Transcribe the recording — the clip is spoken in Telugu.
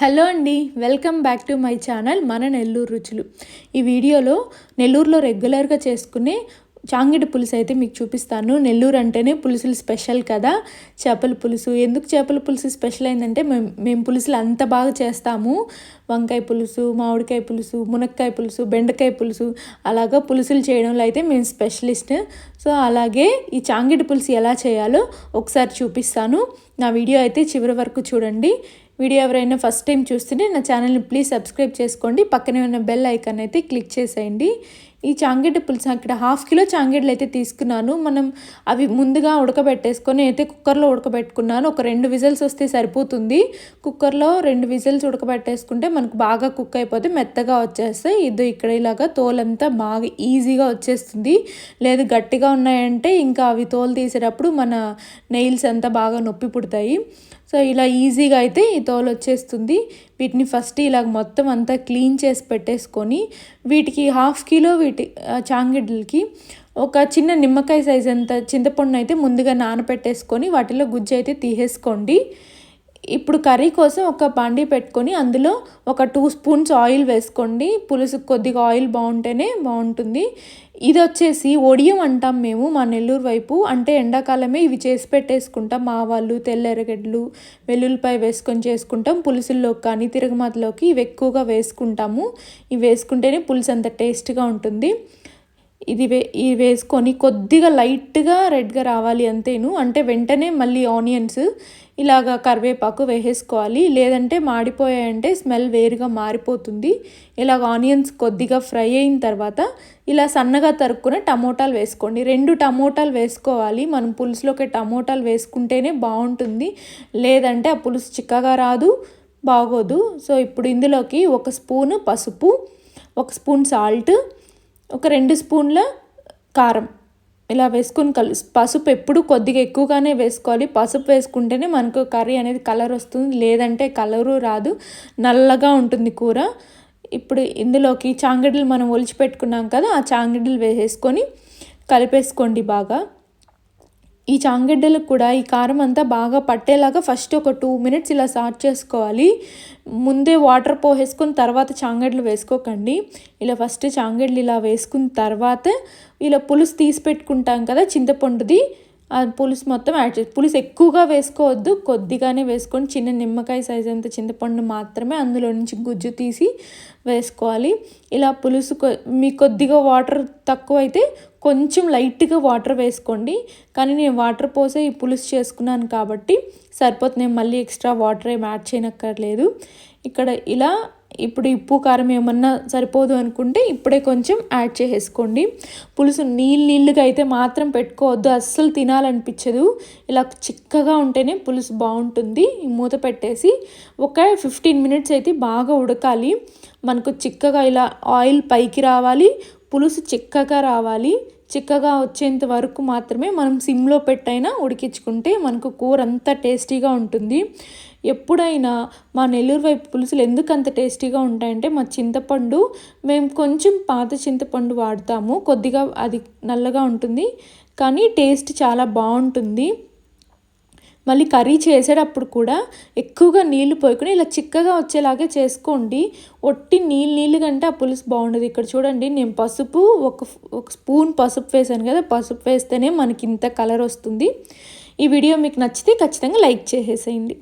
హలో అండి welcome back to my channel మన నెల్లూరు రుచులు. ఈ వీడియోలో నెల్లూరులో రెగ్యులర్గా చేసుకునే చాంగిడి పులుసు అయితే మీకు చూపిస్తాను. నెల్లూరు అంటేనే పులుసులు స్పెషల్ కదా. చేపల పులుసు. ఎందుకు చేపల పులుసు స్పెషల్ అయిందంటే మేము మేము పులుసులు అంత బాగా చేస్తాము. వంకాయ పులుసు మామిడికాయ పులుసు మునక్కాయ పులుసు బెండకాయ పులుసు అలాగా పులుసులు చేయడంలో అయితే మేము స్పెషలిస్ట్. సో అలాగే ఈ చాంగిడి పులుసు ఎలా చేయాలో ఒకసారి చూపిస్తాను. నా వీడియో అయితే చివరి వరకు చూడండి. వీడియో ఎవరైనా ఫస్ట్ టైం చూస్తుంటే నా ఛానల్ని ప్లీజ్ సబ్స్క్రైబ్ చేసుకోండి. పక్కనే ఉన్న బెల్ ఐకాన్ అయితే క్లిక్ చేసేయండి. ఈ చాంగెడ్డ పులుసు అక్కడ హాఫ్ కిలో చాంగెడ్లు అయితే తీసుకున్నాను. మనం అవి ముందుగా ఉడకబెట్టేసుకొని అయితే కుక్కర్లో ఉడకబెట్టుకున్నాను. ఒక రెండు విజిల్స్ వస్తే సరిపోతుంది. కుక్కర్లో రెండు విజిల్స్ ఉడకబెట్టేసుకుంటే మనకు బాగా కుక్ అయిపోతే మెత్తగా వచ్చేస్తాయి. ఇది ఇక్కడ ఇలాగా తోలంతా బాగా ఈజీగా వచ్చేస్తుంది. లేదు గట్టిగా ఉన్నాయంటే ఇంకా అవి తోలు తీసేటప్పుడు మన నెయిల్స్ అంతా బాగా నొప్పి పుడతాయి. సో ఇలా ఈజీగా అయితే ఈ తోలు వచ్చేస్తుంది. వీటిని ఫస్ట్ ఇలాగ మొత్తం అంతా క్లీన్ చేసి పెట్టేసుకొని వీటికి హాఫ్ కిలో వీటి చాంగిడ్లకి ఒక చిన్న నిమ్మకాయ సైజ్ అంత చింతపండు అయితే ముందుగా నానపెట్టేసుకొని వాటిలో గుజ్జు అయితే తీసేసుకోండి. ఇప్పుడు కర్రీ కోసం ఒక పండి పెట్టుకొని అందులో ఒక టూ స్పూన్స్ ఆయిల్ వేసుకోండి. పులుసు కొద్దిగా ఆయిల్ బాగుంటేనే బాగుంటుంది. ఇది వచ్చేసి ఒడియం అంటాం మేము మా నెల్లూరు వైపు. అంటే ఎండాకాలమే ఇవి చేసి పెట్టేసుకుంటాం. మా వాళ్ళు తెల్ల ఎర్రగడ్డలు వెల్లుల్లిపాయ వేసుకొని చేసుకుంటాం. పులుసుల్లోకి కానీ తిరగమాతలోకి ఇవి ఎక్కువగా వేసుకుంటాము. ఇవి వేసుకుంటేనే పులుసు అంత టేస్ట్గా ఉంటుంది. ఇది వే ఇది వేసుకొని కొద్దిగా లైట్గా రెడ్గా రావాలి అంతేను. అంటే వెంటనే మళ్ళీ ఆనియన్స్ ఇలాగ కరివేపాకు వేసేసుకోవాలి. లేదంటే మాడిపోయాయంటే స్మెల్ వేరుగా మారిపోతుంది. ఇలాగ ఆనియన్స్ కొద్దిగా ఫ్రై అయిన తర్వాత ఇలా సన్నగా తరుక్కున్న టమోటాలు వేసుకోండి. రెండు టమోటాలు వేసుకోవాలి. మనం పులుసులోకి టమోటాలు వేసుకుంటేనే బాగుంటుంది. లేదంటే ఆ పులుసు చిక్కగా రాదు బాగోదు. సో ఇప్పుడు ఇందులోకి ఒక స్పూను పసుపు ఒక స్పూన్ సాల్ట్ ఒక రెండు స్పూన్ల కారం. ఇలా వేసుకొని కలు పసుపు ఎప్పుడు కొద్దిగా ఎక్కువగానే వేసుకోవాలి. పసుపు వేసుకుంటేనే మనకు కర్రీ అనేది కలర్ వస్తుంది. లేదంటే కలరు రాదు. నల్లగా ఉంటుంది కూర. ఇప్పుడు ఇందులోకి చాంగడ్డలు మనం ఒలిచిపెట్టుకున్నాం కదా ఆ చాంగడ్డలు వేసేసుకొని కలిపేసుకోండి బాగా. ఈ చాంగడ్డలకు కూడా ఈ కారం అంతా బాగా పట్టేలాగా ఫస్ట్ ఒక టూ మినిట్స్ ఇలా సాట్ చేసుకోవాలి. ముందే వాటర్ పోసేసుకుని తర్వాత చాంగడ్లు వేసుకోకండి. ఇలా ఫస్ట్ చాంగడ్లు ఇలా వేసుకున్న తర్వాత ఇలా పులుసు తీసి పెట్టుకుంటాం కదా చింతపండుది. పులుసు మొత్తం యాడ్ చేసి పులుసు ఎక్కువగా వేసుకోవద్దు కొద్దిగానే వేసుకొని చిన్న నిమ్మకాయ సైజ్ అంత చింతపండు మాత్రమే అందులో నుంచి గుజ్జు తీసి వేసుకోవాలి. ఇలా పులుసు మీ కొద్దిగా వాటర్ తక్కువ అయితే కొంచెం లైట్గా వాటర్ వేసుకోండి. కానీ నేను వాటర్ పోసే ఈ పులుసు చేసుకున్నాను కాబట్టి సరిపోతుంది. నేను మళ్ళీ ఎక్స్ట్రా వాటర్ ఏం యాడ్ చేయనక్కర్లేదు. ఇక్కడ ఇలా ఇప్పుడు ఉప్పు కారం ఏమన్నా సరిపోదు అనుకుంటే ఇప్పుడే కొంచెం యాడ్ చేసేసుకోండి. పులుసు నీళ్ళు నీళ్ళుగా అయితే మాత్రం పెట్టుకోవద్దు. అస్సలు తినాలనిపించదు. ఇలా చిక్కగా ఉంటేనే పులుసు బాగుంటుంది. మూత పెట్టేసి ఒక ఫిఫ్టీన్ మినిట్స్ అయితే బాగా ఉడకాలి. మనకు చిక్కగా ఇలా ఆయిల్ పైకి రావాలి. పులుసు చిక్కగా రావాలి. చిక్కగా వచ్చేంత వరకు మాత్రమే మనం సిమ్లో పెట్టైనా ఉడికించుకుంటే మనకు కూర అంతా టేస్టీగా ఉంటుంది. ఎప్పుడైనా మా నెల్లూరు వైపు పులుసులు ఎందుకు అంత టేస్టీగా ఉంటాయంటే మా చింతపండు మేము కొంచెం పాత చింతపండు వాడతాము. కొద్దిగా అది నల్లగా ఉంటుంది. కానీ టేస్ట్ చాలా బాగుంటుంది. మళ్ళీ కర్రీ చేసేటప్పుడు కూడా ఎక్కువగా నీళ్ళు పోయకుండా ఇలా చిక్కగా వచ్చేలాగే చేసుకోండి. ఒట్టి నీళ్ళు నీళ్ళు కంటే ఆ పులుసు బాగుండదు. ఇక్కడ చూడండి నేను పసుపు ఒక ఒక స్పూన్ పసుపు వేసాను కదా పసుపు వేస్తేనే మనకి ఇంత కలర్ వస్తుంది. ఈ వీడియో మీకు నచ్చితే ఖచ్చితంగా లైక్ చేసేసేయండి.